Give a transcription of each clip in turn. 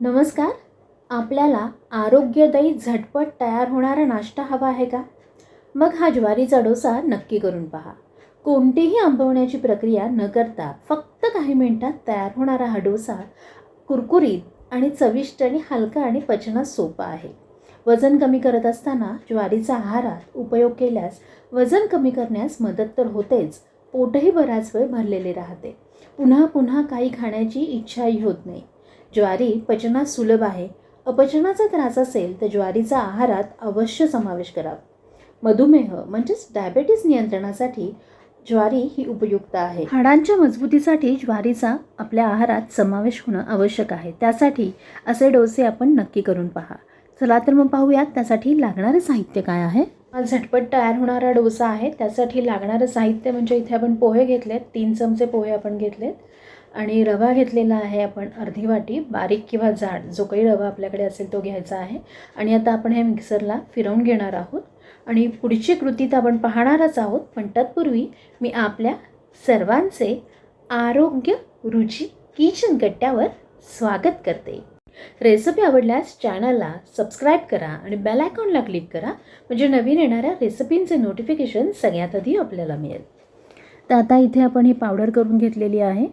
नमस्कार. आपल्याला आरोग्यदायी झटपट तयार होणारा नाश्ता हवा आहे का? मग हा ज्वारीचा डोसा नक्की करून पहा. कोणतीही आंबवण्याची प्रक्रिया न करता फक्त काही मिनिटात तयार होणारा हा डोसा कुरकुरीत आणि चविष्ट आणि हलका आणि पचनास सोपा आहे. वजन कमी करत असताना ज्वारीचा आहारात उपयोग केल्यास वजन कमी करण्यास मदत तर होतेच. पोटही बराच वेळ भरलेले राहते. पुन्हा पुन्हा काही खाण्याची इच्छाही होत नाही. ज्वारी पचनात सुलभ आहे. अपचनाचा त्रास असेल तर ज्वारीचा आहारात अवश्य समावेश करावा मधुमेह म्हणजेच डायबेटीस नियंत्रणासाठी ज्वारी ही उपयुक्त आहे. हाडांच्या मजबूतीसाठी ज्वारीचा आपल्या आहारात समावेश होणं आवश्यक आहे. त्यासाठी असे डोसे आपण नक्की करून पहा. चला तर मग पाहूयात त्यासाठी लागणारं साहित्य काय आहे? झटपट तयार होणारा डोसा आहे. त्यासाठी लागणारं साहित्य म्हणजे इथे आपण पोहे घेतलेत. तीन चमचे पोहे आपण घेतलेत. आणि रवा घेतलेला आहे आपण अर्धी वाटी बारीक किंवा जाड जो काही रवा आपल्याकडे असेल तो घ्यायचा आहे. आणि आता आपण हे मिक्सरला फिरवून घेणार आहोत. आणि पुढची कृती तर आपण पाहणारच आहोत. पण तत्पूर्वी मी आपल्या सर्वांचे आरोग्य रुची किचन गट्ट्यावर स्वागत करते. रेसिपी आवडल्यास चॅनलला सबस्क्राईब करा आणि बेल आयकॉनला क्लिक करा म्हणजे नवीन येणाऱ्या रेसिपींचे नोटिफिकेशन सगळ्यात आधी आपल्याला मिळेल. तर आता इथे आपण ही पावडर करून घेतलेली आहे.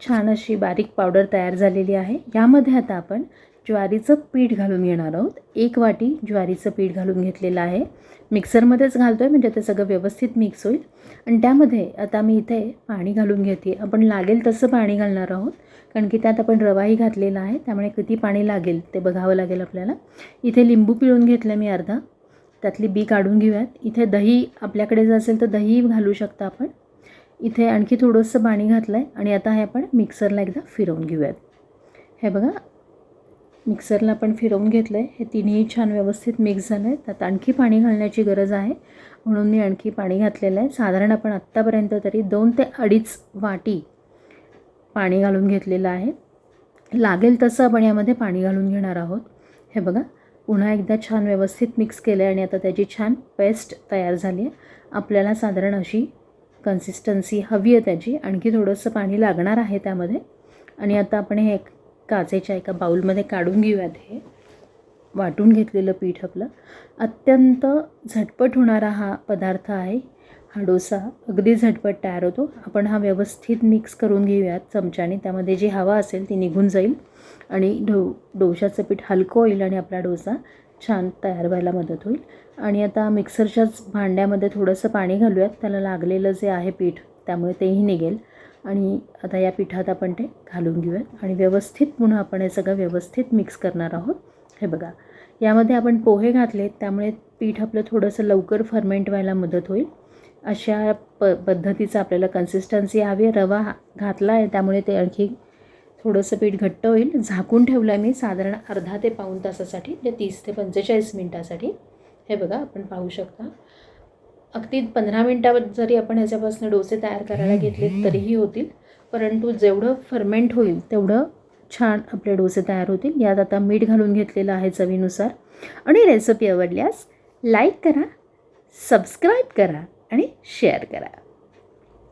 छान अशी बारीक पावडर तयार झालेली आहे. यामध्ये आता आपण ज्वारीचं पीठ घालून घेणार आहोत. एक वाटी ज्वारीचं पीठ घालून घेतलेलं आहे. मिक्सरमध्येच घालतो आहे म्हणजे ते सगळं व्यवस्थित मिक्स होईल. आणि त्यामध्ये आता मी इथे पाणी घालून घेते. आपण लागेल तसं पाणी घालणार आहोत कारण की त्यात आपण रवाही घातलेला आहे. त्यामुळे किती पाणी लागेल ते बघावं लागेल आपल्याला. इथे लिंबू पिळून घेतलं मी अर्धा. त्यातली बी काढून घेऊयात. इथे दही आपल्याकडे जर असेल तर दही घालू शकता आपण. इथे आणखी थोडंसं पाणी घातलं आहे आणि आता हे आपण मिक्सरला एकदा फिरवून घेऊयात. हे बघा मिक्सरला आपण फिरवून घेतलं आहे हे तिन्ही छान व्यवस्थित मिक्स झालं आहे त्यात आणखी पाणी घालण्याची गरज आहे. म्हणून मी आणखी पाणी घातलेलं आहे. साधारण आपण आत्तापर्यंत तरी दोन ते अडीच वाटी पाणी घालून घेतलेलं आहे. लागेल तसं आपण यामध्ये पाणी घालून घेणार आहोत. हे बघा पुन्हा एकदा छान व्यवस्थित मिक्स केलं आहे आणि आता त्याची छान पेस्ट तयार झाली आहे. आपल्याला साधारण अशी कन्सिस्टन्सी हवी आहे त्याची. आणखी थोडंसं पाणी लागणार आहे त्यामध्ये. आणि आता आपण हे एक काचेच्या एका बाऊलमध्ये काढून घेऊयात हे. वाटून घेतलेलं पीठ आपलं. अत्यंत झटपट होणारा हा पदार्थ आहे. हा डोसा अगदी झटपट तयार होतो. आपण हा व्यवस्थित मिक्स करून घेऊयात चमच्याने. त्यामध्ये जी हवा असेल ती निघून जाईल. आणि डो डोशाचं पीठ हलकं होईल आणि आपला डोसा छान तयार व्हायला मदत होईल. आणि आता मिक्सरच्याच भांड्यामध्ये थोडंसं पाणी घालूयात. त्याला लागलेलं जे आहे पीठ त्यामुळे तेही निघेल. आणि आता या पिठात आपण ते घालून घेऊयात. आणि व्यवस्थित पुन्हा आपण हे सगळं व्यवस्थित मिक्स करणार आहोत. हे बघा. यामध्ये आपण पोहे घातले त्यामुळे पीठ आपलं थोडंसं लवकर फर्मेंट व्हायला मदत होईल. अशा प पद्धतीचं आपल्याला कन्सिस्टन्सी हवी आहे. रवा घातला आहे त्यामुळे ते आणखी थोडंसं पीठ घट्ट होईल. झाकून ठेवलं आहे मी साधारण अर्धा ते पाऊण तासासाठी म्हणजे तीस ते पंचेचाळीस मिनटासाठी. हे बघा आपण पाहू शकता. अगदी पंधरा मिनटावर जरी आपण ह्याच्यापासून डोसे तयार करायला घेतले तरीही होतील. परंतु जेवढं फर्मेंट होईल तेवढं छान आपले डोसे तयार होतील. यात आता मीठ घालून घेतलेलं आहे चवीनुसार. आणि रेसिपी आवडल्यास लाईक करा सबस्क्राईब करा आणि शेअर करा.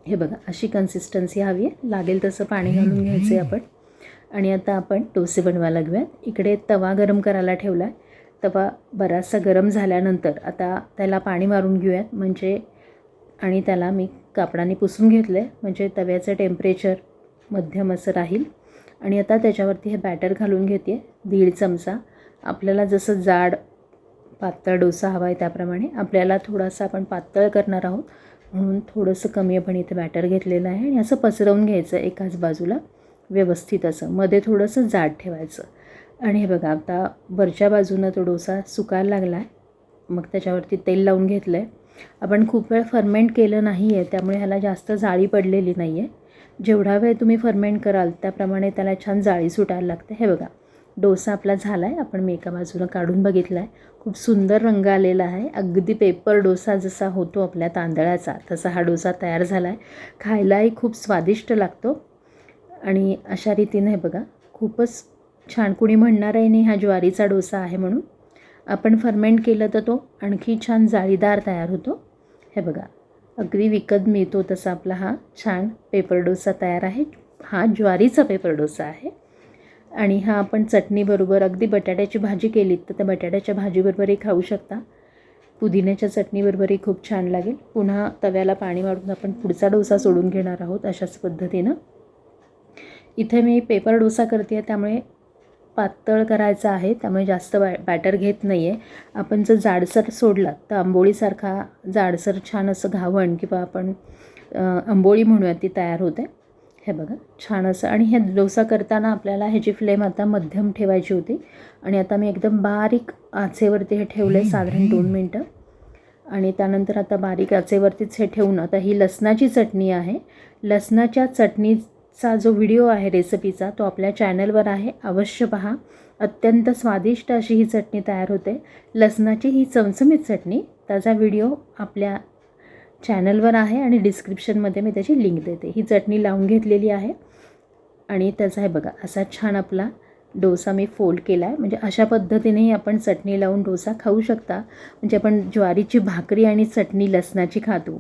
हे बघा अशी कन्सिस्टन्सी हवी आहे. लागेल तसं पाणी घालून घ्यायचं आहे आपण. आणि आता आपण डोसे बनवायला घेऊयात इकडे तवा गरम करायला ठेवला आहे तवा बराचसा गरम झाल्यानंतर आता त्याला पाणी मारून घेऊयात. म्हणजे आणि त्याला मी कापडाने पुसून घेतलं आहे म्हणजे तव्याचं टेम्परेचर मध्यम असं राहील. आणि आता त्याच्यावरती हे बॅटर घालून घेते. दीड चमचा. आपल्याला जसं जाड पातळ डोसा हवा आहे त्याप्रमाणे आपल्याला थोडासा आपण पातळ करणार आहोत. म्हणून थोडंसं कमी आपण इथे बॅटर घेतलेलं आहे. आणि असं पसरवून घ्यायचं एकाच बाजूला. व्यवस्थित असं. मध्ये थोडंसं जाड ठेवायचं. आणि हे बघा आता वरच्या बाजूनं तो डोसा सुकायला लागला आहे मग त्याच्यावरती तेल लावून घेतलं आहे आपण खूप वेळ फर्मेंट केलं नाही आहे त्यामुळे ह्याला जास्त जाळी पडलेली नाही आहे जेवढा वेळ तुम्ही फर्मेंट कराल त्याप्रमाणे त्याला छान जाळी सुटायला लागते. हे बघा डोसा आपला झाला आहे आपण मी एका बाजूनं काढून बघितला आहे खूप सुंदर रंग आलेला आहे. अगदी पेपर डोसा जसा होतो आपल्या तांदळाचा तसा हा डोसा तयार झाला आहे खायलाही खूप स्वादिष्ट लागतो. आणि अशा रीतीने हे बघा खूपच छान. कुणी म्हणणार आहे नाही हा ज्वारीचा डोसा आहे म्हणून. आपण फर्मेंट केलं तर तो आणखी छान जाळीदार तयार होतो. हे बघा अगदी विकत मिळतो तसा आपला हा छान पेपर डोसा तयार आहे. हा ज्वारीचा पेपर डोसा आहे. आणि हा आपण चटणीबरोबर अगदी बटाट्याची भाजी केलीत तर त्या बटाट्याच्या भाजीबरोबरही खाऊ शकता. पुदिन्याच्या चटणीबरोबरही खूप छान लागेल. पुन्हा तव्याला पाणी वाढून आपण पुढचा डोसा सोडून घेणार आहोत अशाच पद्धतीनं. इथे मी पेपर डोसा करते आहे त्यामुळे पातळ करायचा आहे त्यामुळे जास्त बॅ बॅटर घेत नाही आहे आपण जर जाडसर सोडला तर आंबोळीसारखा जाडसर छान असं घावण किंवा आपण आंबोळी म्हणूया ती तयार होते. हे बघा छान असं. आणि हे डोसा करताना आपल्याला ह्याची फ्लेम आता मध्यम ठेवायची होती. आणि आता मी एकदम बारीक आचेवरती हे ठेवलं आहे साधारण दोन मिनटं. आणि त्यानंतर आता बारीक आचेवरतीच हे ठेवून आता ही लसणाची चटणी आहे. लसणाच्या चा जो व्हिडिओ आहे रेसिपीचा तो आपल्या चॅनलवर आहे. अवश्य पहा. अत्यंत स्वादिष्ट अशी ही चटणी तयार होते. लसणाची ही चमचमीत चटणी त्याचा व्हिडिओ आपल्या चॅनलवर आहे आणि डिस्क्रिप्शनमध्ये मी त्याची लिंक देते. ही चटणी लावून घेतलेली आहे. आणि त्याचा आहे बघा असा छान आपला डोसा मी फोल्ड केला आहे म्हणजे अशा पद्धतीनेही आपण चटणी लावून डोसा खाऊ शकता. म्हणजे आपण ज्वारीची भाकरी आणि चटणी लसणाची खातो.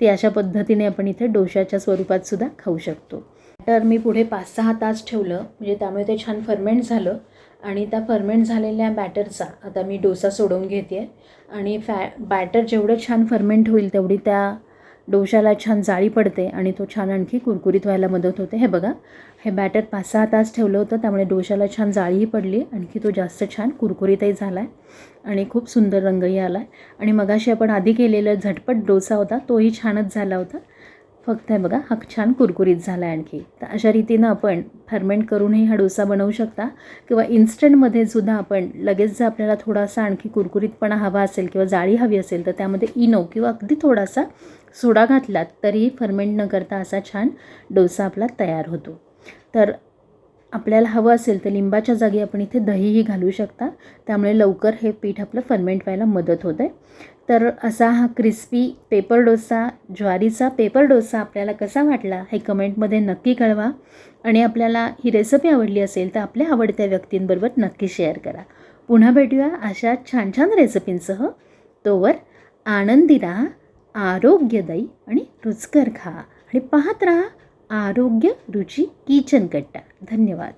ती अशा पद्धतीने आपण इथे डोशाच्या स्वरूपात सुद्धा खाऊ शकतो. तर मी पुढे पाच सहा तास ठेवलं. म्हणजे त्यामुळे ते छान फर्मेंट झालं. आणि त्या फर्मेंट झालेल्या बॅटरचा आता मी डोसा सोडवून घेते आहे आणि फॅ बॅटर जेवढं छान फर्मेंट होईल तेवढी त्या डोशाला छान जाळी पडते आणि तो छान आणखी कुरकुरीत व्हायला मदत होते. हे बघा हे बॅटर पाच सहा तास ठेवलं होतं त्यामुळे डोशाला छान जाळीही पडली. आणखी तो जास्त छान कुरकुरीतही झाला आहे आणि खूप सुंदर रंगही आला आहे आणि मगाशी आपण आधी केलेला झटपट डोसा होता तोही छानच झाला होता. फक्त आहे बघा हा छान कुरकुरीत झाला आहे आणखी. तर अशा रीतीनं आपण फर्मेंट करूनही हा डोसा बनवू शकता. किंवा इन्स्टंटमध्ये सुद्धा आपण लगेच जर आपल्याला थोडासा आणखी कुरकुरीतपणा हवा असेल किंवा जाळी हवी असेल तर त्यामध्ये इनो किंवा अगदी थोडासा सोडा घातलात तरीही फर्मेंट न करता असा छान डोसा आपला तयार होतो. तर आपल्याला हवं असेल तर लिंबाच्या जागी आपण इथे दहीही घालू शकता. त्यामुळे लवकर हे पीठ आपलं फर्मेंट व्हायला मदत होते. तर असा हा क्रिस्पी पेपर डोसा ज्वारीचा पेपर डोसा आपल्याला कसा वाटला हे कमेंटमध्ये नक्की कळवा. आणि आपल्याला ही रेसिपी आवडली असेल तर आपल्या आवडत्या व्यक्तींबरोबर नक्की शेअर करा. पुन्हा भेटूया अशा छान छान रेसिपींसह तोवर आनंदी राहा आरोग्यदायी आणि रुचकर खा. आणि पाहत राहा आरोग्य रुची किचन कट्टा. धन्यवाद.